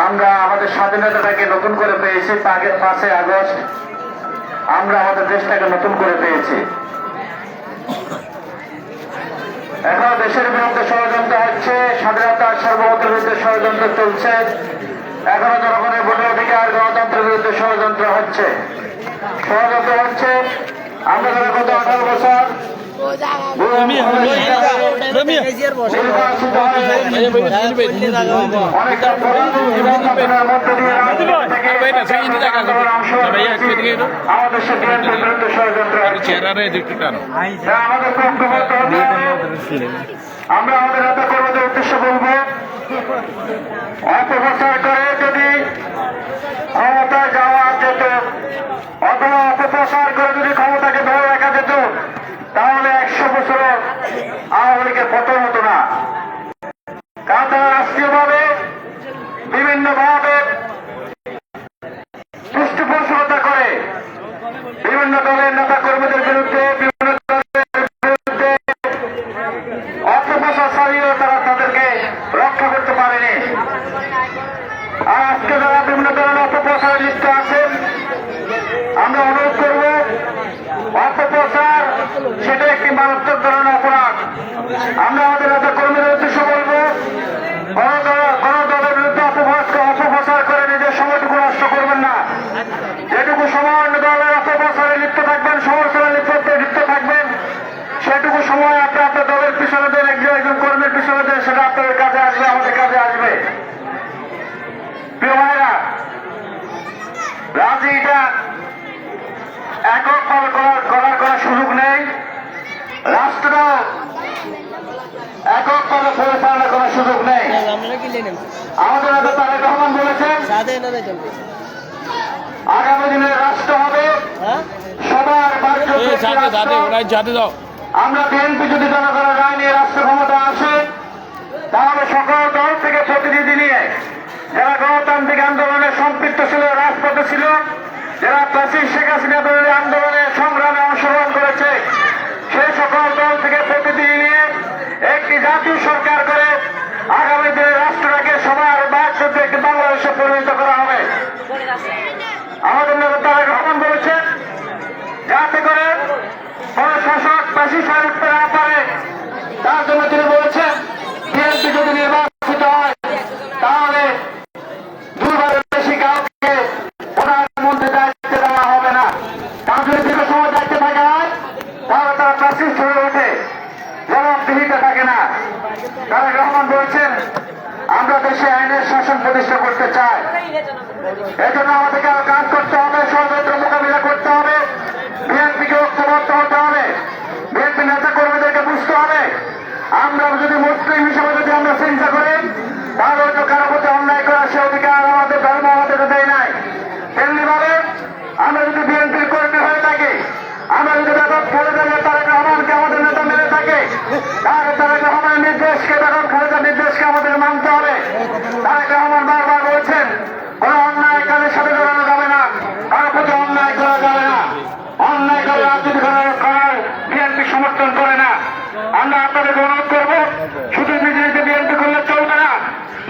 আমরা আমাদের স্বাধীনতাটাকে নতুন করে পেয়েছি পাগে- পাঁচই আগস্ট আমরা আমাদের দেশটাকে নতুন করে পেয়েছি। এখন দেশের বিরুদ্ধে ষড়যন্ত্র হচ্ছে স্বাধীনতার সার্বভৌমের বিরুদ্ধে ষড়যন্ত্র চলছে এখনও জনগণের ভোটের অধিকার গণতন্ত্রের বিরুদ্ধে ষড়যন্ত্র হচ্ছে। ষড়যন্ত্র হচ্ছে আমরা যারা গত আঠারো বছর চেহারা একটু টানো তা আমাদের পক্ষপাত হতে হবে। আমরা আমাদের নেতা কর্মীদের উদ্দেশ্য বলব অপপ্রচার করে যদি ক্ষমতায় যাওয়া যেত অথবা অপপ্রচার করে যদি ক্ষমতাকে ধরে রাখা যেত তাহলে একশো বছর আওয়ামী লীগের পতন হতো না কারণ তারা রাষ্ট্রীয়ভাবে বিভিন্নভাবে মারাত্মক ধরনের অপরাধ। আমরা আমাদের নেতা কর্মীদের উদ্দেশ্য বলব দলের বিরুদ্ধে অপপ্রচার করে নিজের সময়টুকু নষ্ট করবেন না। যেটুকু সময় দলের অপপ্রচারে লিপ্ত থাকবেন সমালোচনায় লিপ্ত লিপ্ত থাকবেন, সেটুকু সময় আপনি আপনার দলের পিছনে দেন একজন একজন কর্মীর পিছনে দেন সেটা আপনাদের কাজে আসবে, আমাদের কাজে আসবে। প্রিয় ভাইরা, রাজনীতিটা একক করার করার সুযোগ নেই। রাষ্ট্র একক পরিচালনা করার সুযোগ নেই। আমরা আমাদের নেতা তারেক রহমান বলেছেন সাদে না দেখেন আগামী দিনে রাষ্ট্র হবে। হ্যাঁ? সবার আমরা বিএনপি যদি জনগণের রায় নিয়ে রাষ্ট্র ক্ষমতা আসে তাহলে সকল দল থেকে প্রতিনিধি নিয়ে যারা গণতান্ত্রিক আন্দোলনে সম্পৃক্ত ছিল রাজপথে ছিল যারা প্রাচীন শেখ হাসিনা আন্দোলনে সংগ্রামে অংশগ্রহণ করেছে সেই সকল দল থেকে প্রতিনিধি নিয়ে একটি জাতীয় সরকার করে আগামী দিনে রাষ্ট্রটাকে সবার বাধ্য একটি বাংলাদেশে পরিণত করা হবে আমাদের নেতা তারেক রহমান বলেছেন যাতে করে কোন শাসক বেশি সার উঠতে না পারে তার জন্য তিনি বলেছেন বিএনপি যদি নির্বাচিত হয় তাহলে দুবারের বেশি কাউকে প্রধানমন্ত্রী দায়িত্ব দেওয়া হবে না কারণ যদি দীর্ঘ সময় দায়িত্বে থাকা হয় তাহলে তারা প্রাচীর হয়ে ওঠে জবাবদিহিতে থাকে না তারেক রহমান বলছেন আমরা দেশে আইনের শাসন প্রতিষ্ঠা করতে চাই। এজন্য আমাদেরকে আরও কাজ করতে হবে, ষড়যন্ত্র মোকাবিলা করতে হবে, বিএনপিকে ঐক্যবদ্ধ হতে হবে, বিএনপি নেতা কর্মীদেরকে বুঝতে হবে। আমরা যদি মুসলিম হিসেবে যদি আমরা চিন্তা করি, তাহলে হয়তো কারও প্রতি অন্যায় করার সে অধিকার আমাদের ধর্ম আমাদেরকে দেয় নাই। তেমনি ভাবে আমরা যদি বিএনপির কর্মী হয়ে থাকি, আমরা যদি খালেদা জিয়া তারেক রহমানকে আমাদের নেতা মেনে থাকে, তাহলে তারেক রহমানের নির্দেশকে, বেগম খালেদার নির্দেশকে আমাদের মানতে হবে তারেক রহমান বারবার বলছেন কোন অন্যায় কাজের সাথে জড়ানো যাবে না কারও প্রতি অন্যায় করা যাবে না অন্যায় করে রাজনীতি করার করার বিএনপি করে না। আমরা আপনাদের অনুরোধ করব, শুধু নিজে নিজে বিএনপি করলে চলবে না।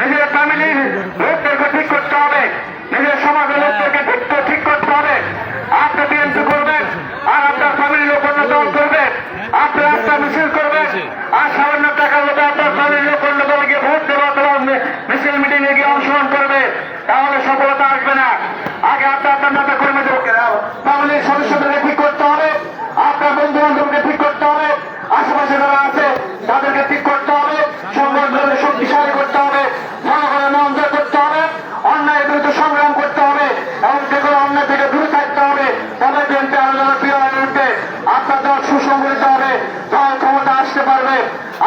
নিজের ফ্যামিলির লোকদেরকে ঠিক করতে হবে। নিজের সমাজের লোকদেরকে ঠিক ঠিক করতে হবে। আপনি বিএনপি করবেন, আর আপনার ফ্যামিলির লোক অন্য দল করবে। আপনি রাস্তা মিছিল করবেন, আর সামান্য টাকা লোকে আপনার ফ্যামিলির লোক অন্য দলে গিয়ে ভোট দেবে অথবা মিছিল মিটিং এ গিয়ে অংশগ্রহণ করবে, তাহলে সফলতা আসবে না। আগে আপনি আপনার নেতা কর্মীদেরকে ফ্যামিলির সদস্যদেরকে ঠিক করতে হবে, আপনার বন্ধু বান্ধবকে ঠিক করতে আপনার দল সুসংগঠিত হবে, দল ক্ষমতা আসতে পারবে।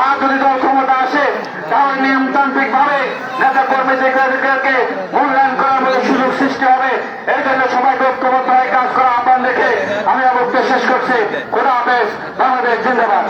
আর যদি দল ক্ষমতা আসে, তাহলে নিয়মতান্ত্রিক ভাবে নেতা মতো সুযোগ সৃষ্টি হবে। এই জন্য সবাইকে ঐক্যবদ্ধ হয়ে কাজ করা আহ্বান রেখে আমি আমার শেষ করছি খোদা হাফেজ বাংলাদেশ জিন্দাবাদ